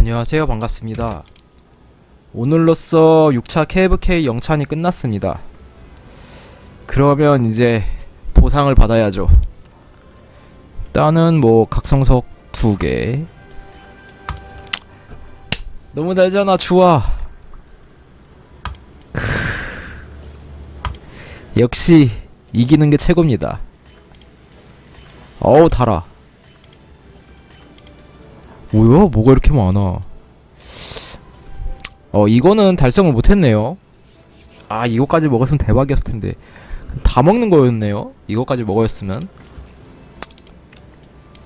안녕하세요. 반갑습니다. 오늘로써 6차 KFK 영찬이 끝났습니다. 그러면 이제 보상을 받아야죠. 일단은 뭐 각성석 두 개. 너무 달잖아, 주아. 크. 역시 이기는 게 최고입니다. 어우 달아. 뭐야? 뭐가 이렇게 많아? 어, 이거는 달성을 못했네요. 아, 이거까지 먹었으면 대박이었을 텐데. 다 먹는 거였네요. 이거까지 먹었으면.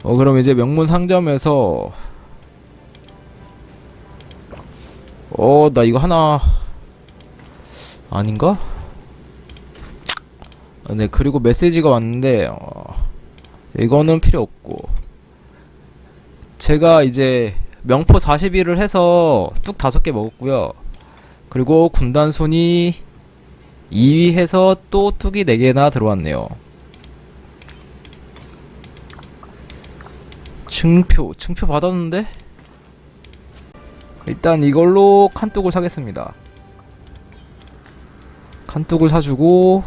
어, 그럼 이제 명문 상점에서 어, 나 이거 하나 아닌가? 아, 네, 그리고 메시지가 왔는데 어, 이거는 필요 없고 제가 이제 명포 41을 해서 뚝 다섯 개 먹었고요. 그리고 군단 순위 2위 해서 또 뚝이 4개나 들어왔네요. 증표, 증표 받았는데? 일단 이걸로 칸뚝을 사겠습니다. 칸뚝을 사주고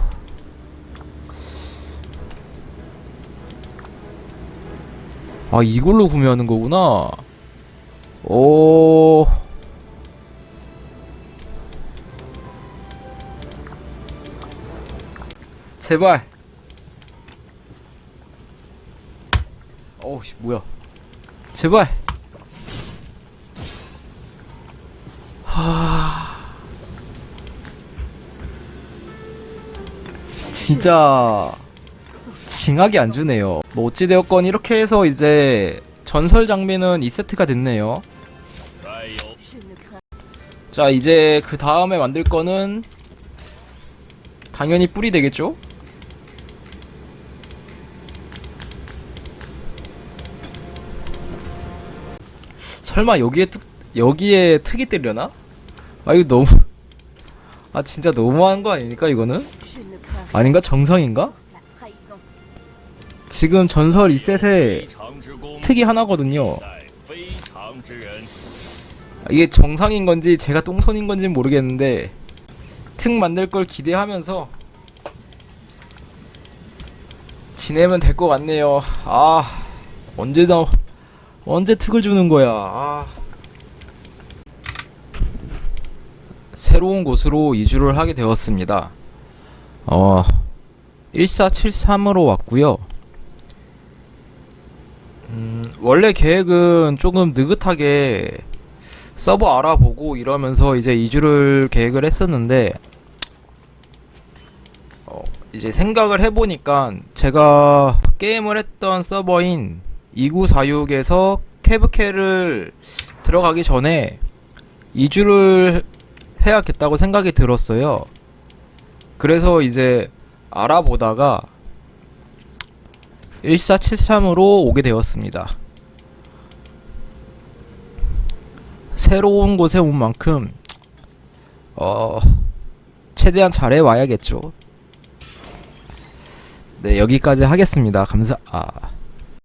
아 이걸로 구매하는 거구나. 오. 제발. 어우 씨, 뭐야? 제발. 하. 진짜 징하게 안 주네요. 뭐 어찌되었건 이렇게 해서 이제 전설 장비는 2세트가 됐네요. 자 이제 그 다음에 만들 거는 당연히 뿔이 되겠죠? 설마 여기에 특 여기에 특이 뜨려나? 아 이거 너무 아 진짜 너무한 거 아닙니까 이거는? 아닌가 정상인가? 지금 전설 2셋에 특이 하나거든요. 이게 정상인 건지 제가 똥손인 건지 모르겠는데 특 만들 걸 기대하면서 지내면 될 것 같네요. 아 언제 나 언제 특을 주는 거야. 아. 새로운 곳으로 이주를 하게 되었습니다. 어 1473으로 왔고요. 음, 원래 계획은 조금 느긋하게 서버 알아보고 이러면서 이제 이주를 계획을 했었는데 어, 이제 생각을 해보니까 제가 게임을 했던 서버인 2946에서 캐브캐를 들어가기 전에 이주를 해야겠다고 생각이 들었어요. 그래서 이제 알아보다가 1473으로 오게 되었습니다. 새로운 곳에 온 만큼 어 최대한 잘해 와야겠죠. 네 여기까지 하겠습니다. 감사 아